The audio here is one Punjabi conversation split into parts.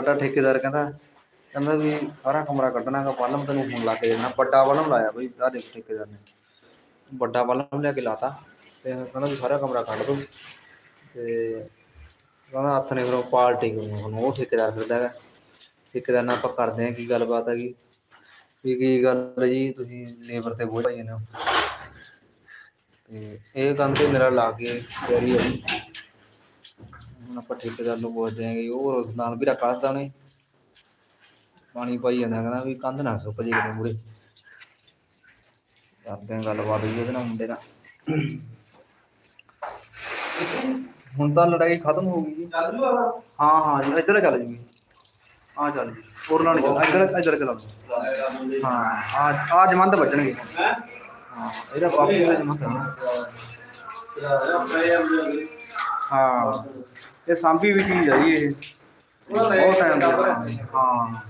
ਸਾਡਾ ਠੇਕੇਦਾਰ ਕਹਿੰਦਾ ਕਹਿੰਦਾ ਵੀ ਸਾਰਾ ਕਮਰਾ ਕੱਢਣਾ ਹੈਗਾ, ਬਲਮ ਤੈਨੂੰ ਹੁਣ ਲਾ ਕੇ ਦੇਣਾ, ਵੱਡਾ ਬਲਮ ਲਾਇਆ ਬਈ, ਆਹ ਦੇਖ ਠੇਕੇਦਾਰ ਨੇ। ਵੱਡਾ ਬਲਮ ਲਿਆ ਕੇ ਲਾਤਾ ਤੇ ਕਹਿੰਦਾ ਵੀ ਸਾਰਾ ਕਮਰਾ ਕੱਢ ਦੋ ਤੇ ਕਹਿੰਦਾ ਹੱਥ ਨੇ ਫਿਰ ਉਹ ਪਾਲਟੀ ਕਰੂੰਗਾ ਹੁਣ, ਉਹ ਠੇਕੇਦਾਰ ਫਿਰਦਾ ਹੈਗਾ। ਠੇਕੇਦਾਰ ਨਾਲ ਆਪਾਂ ਕਰਦੇ ਹਾਂ ਕੀ ਗੱਲਬਾਤ ਹੈਗੀ। ਵੀ ਕੀ ਗੱਲ ਜੀ, ਤੁਸੀਂ ਲੇਬਰ ਤੇ ਬੋਝ ਪਾਈ ਜਾਂਦੇ ਹੋ। ਤੇ ਇਹ ਕੰਮ ਤੇ ਮੇਰਾ ਲਾ ਕੇ ਤਿਆਰੀ ਹੈ ਹੁਣ ਆਪਾਂ ਠੇਕੇਦਾਰ ਨੂੰ ਪੁੱਛਦੇ ਹਾਂ ਉਹ ਰੋਜ਼ਨਾਨ ਵੀ ਕੱਢਦਾ ਨੇ ਪਾਣੀ ਪਾਈ ਜਾਂਦਾ ਕਹਿੰਦਾ ਵੀ ਕੰਧ ਨਾ ਸੁੱਕ ਜੇ ਕਿਤੇ ਮੂਰੇ ਕਰਦੇ ਹਾਂ ਗੱਲਬਾਤ ਜੀ ਉਹਦੇ ਨਾਲ ਮੁੰਡੇ ਨਾਲ। ਹੁਣ ਤਾਂ ਲੜਾਈ ਖਤਮ ਹੋ ਗਈ ਜੀ। ਹਾਂ ਹਾਂ ਜੀ, ਇੱਧਰ ਚੱਲ ਜੂਗੀ ਆ ਚੱਲ ਜੀ। ਹੋਰ ਨਾਲ ਚੱਲ, ਇੱਧਰ ਇੱਧਰ ਚੱਲ। ਹਾਂ ਆ ਆ ਜਮੰਦ ਵੱਜਣਗੇ। ਹਾਂ, ਇਹਦਾ ਬਾਪੂ ਦਾ ਜਮੰਦ ਹਾਂ ਇਹ ਸਾਂਭੀ ਵੀ ਚੀਜ਼ ਆ ਜੀ ਇਹ। ਬਹੁਤ ਟਾਈਮ ਦੀ ਹਾਂ।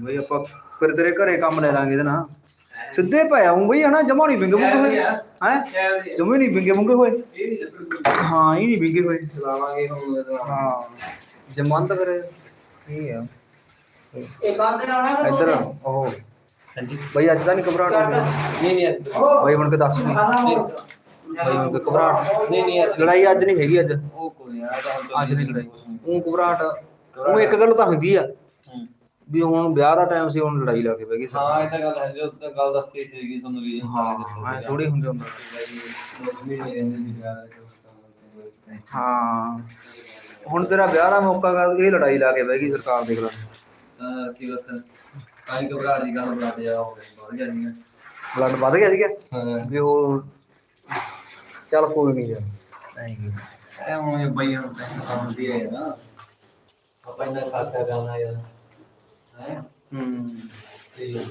ਬਈ ਆਪਾਂ ਫਿਰ ਤੇਰੇ ਘਰੇ ਕੰਮ ਲੈ ਲਾਂਗੇ ਇਹਦੇ ਨਾਲ। ਸਿੱਧੇ ਪੈ ਆਉਂ ਬਈ ਹਨਾ? ਜਮਾ ਨਹੀਂ ਵਿੰਗੇ ਮੁੰਗੇ ਹੋਏ। ਹੈ? ਜਮੇ ਨਹੀਂ ਵਿੰਗੇ ਮੁੰਗੇ ਹੋਏ। ਹਾਂ ਇਹ ਨਹੀਂ ਵਿੰਗੇ ਹੋਏ। ਚਲਾਵਾਂਗੇ ਹੁਣ ਹਾਂ। ਜਮੰਦ ਫਿਰ ਇਹ ਆ। ਇੱਕ ਆਂਦੇ ਨਾ ਨਾ ਇੱਧਰ ਉਹ। ਹਾਂਜੀ। ਬਈ ਅੱਜ ਤਾਂ ਨਹੀਂ ਘਬਰਾਹਟ ਹੋਣੀ ਨਹੀਂ ਨਹੀਂ ਬਈ ਹੁਣ ਕੇ ਦੱਸ। ਕੇ ਘਬਰਾਹਟ ਨਹੀਂ ਨਹੀਂ ਲੜਾਈ ਅੱਜ ਨਹੀਂ ਹੈਗੀ ਅੱਜ। ਉਹ ਕੋਈ ਆ ਅੱਜ ਨਹੀਂ ਲੜਾਈ। ਉਹ ਘਬਰਾਹਟ। ਉਹ ਇੱਕ ਗੱਲ ਤਾਂ ਹੁੰਦੀ ਆ ਵੀ ਹੁਣ ਵਿਆਹ ਦਾ ਟਾਈਮ ਸੀ ਹੁਣ ਲੜਾਈ ਲਾ ਕੇ ਬਹਿ ਗਈ ਹਾਂ ਇਹ ਤਾਂ ਗੱਲ ਹੈ ਜੋ ਤਾਂ ਗੱਲ ਦੱਸੀ ਸੀਗੀ ਤੁਹਾਨੂੰ ਵੀ ਹਾਂ ਐ ਥੋੜੀ ਹੁੰਦੇ ਹੁੰਦਾ। ਹਾਂ। ਹੁਣ ਤੇਰਾ ਵਿਆਹ ਦਾ ਮੌਕਾ ਕਰ ਇਹ ਲੜਾਈ ਲਾ ਕੇ ਬਹਿ ਗਈ ਸਰਕਾਰ ਦੇਖ ਲੈ ਤਾਂ ਕੀ ਬਸ ਕਾਈ ਘਬਰਾ ਦੀ ਗੱਲ ਬਣਾ ਦਿਆ ਹੋ ਜੀ ਬਲੱਡ ਵੱਧ ਗਿਆ ਸੀਗਾ। ਹਾਂ। ਵੀ ਉਹ ਚੱਲ ਕੋਈ ਨਹੀਂ ਯਾਰ। ਐਂ ਕੀ ਇਹ ਹੁਣ ਇਹ ਬਈ ਹੁਣ ਕੰਮ ਦੀ ਹੈ ਨਾ। ਆਪਾਂ ਇਹਨਾਂ ਖਰਚਾ ਕਰਨਾ ਯਾਰ। ਹੈ? ਹੂੰ। ਤੇ